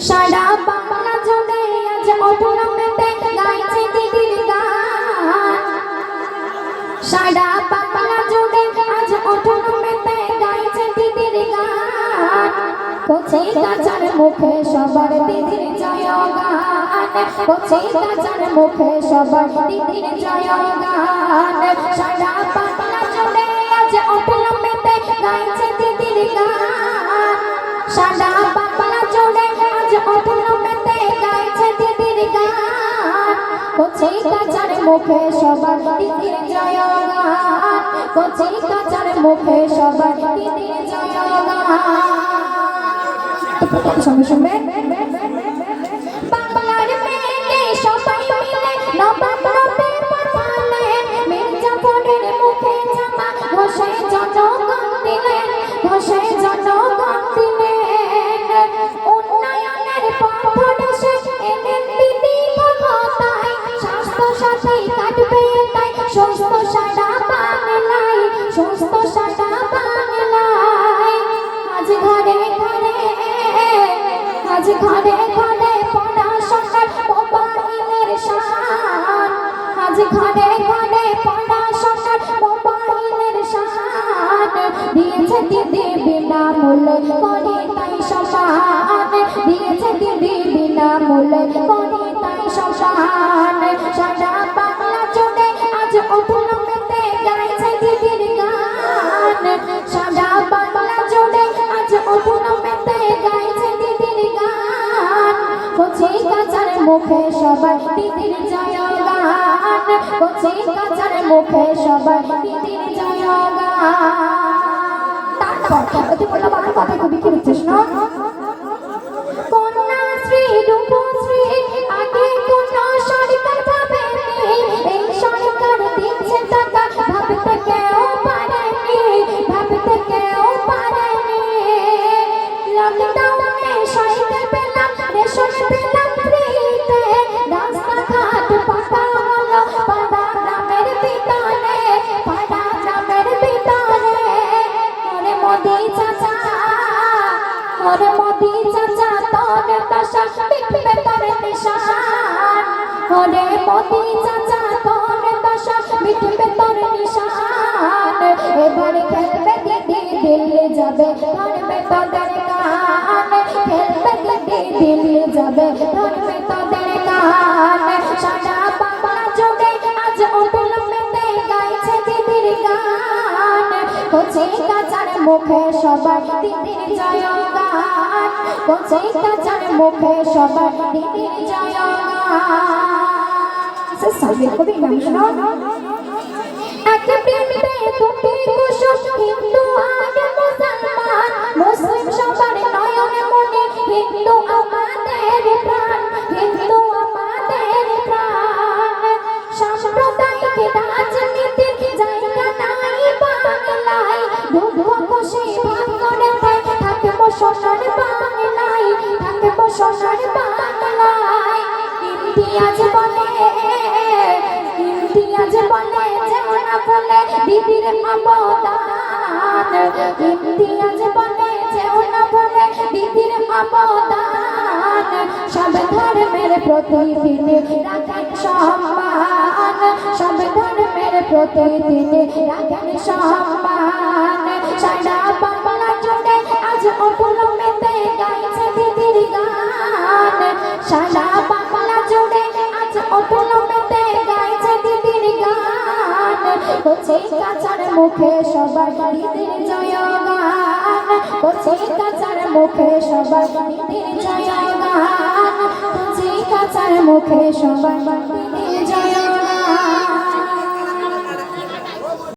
সারা বাংলা জুড়ে আজ অটলমেতে গাইছে দিদির গান। সারা বাংলা জুড়ে আজ অটলমেতে গাইছে দিদির গান। কোচে কাচার মুখে সবার দিদির জয় গান। কোচে কাচার মুখে সবার দিদির জয় গান। সারা বাংলা জুড়ে আজ অটলমেতে গাইছে দিদির গান। সারা মুখে সবার দিদির জয় গান মুখে সবার দিদির জয় গান সঙ্গে সঙ্গে তাই সুস্থ কাচার মুখে সবাই দিদির জয় গান কচি মুখে সবাই দিদির জয় তারপর তুই বলল আমার কথা খুবই কি লিখছিস না ওরে মোদি চাচা তোর দশা পিঠবে তোর নিশান। ওরে মোদি চাচা তোর দশা মিটবে তোর নিশান। এবার খেলবে দিদি, দিল্লি যাবে, ধরবে তোদের গান খেলবে দিদি, দিল্লি যাবে, ধরবে তোদের গান সারা বাংলা জুড়ে আজ মেতে গাইছে দিদির গান। কোচে কাচার মুখে সবার দিদির জয় কোচে কাচার মুখে সবার সাম্প্রদায়িক সোনার বাংলায়, থাকব সোনার বাংলায়। ইতিহাস বলে ইতিহাস বলে যেও না বলে দিদির অবদান। ইতিহাস বলে যেও না বলে দিদির অবদান। সব ধর্মের প্রতি তিনি রাখেন সম্মান। সব ধর্মের প্রতি রাখেন সম্মান। সারা বাংলা মেতে গাইছে দিদির গান। সারা বাংলা জুড়ে আজ অটল গাইছে দিদির গান। কোচে কাচার মুখে সবার দিদির জয় গান কোচে কাচার মুখে সবার দিদির জয় গান কোচে কাচার মুখে সবার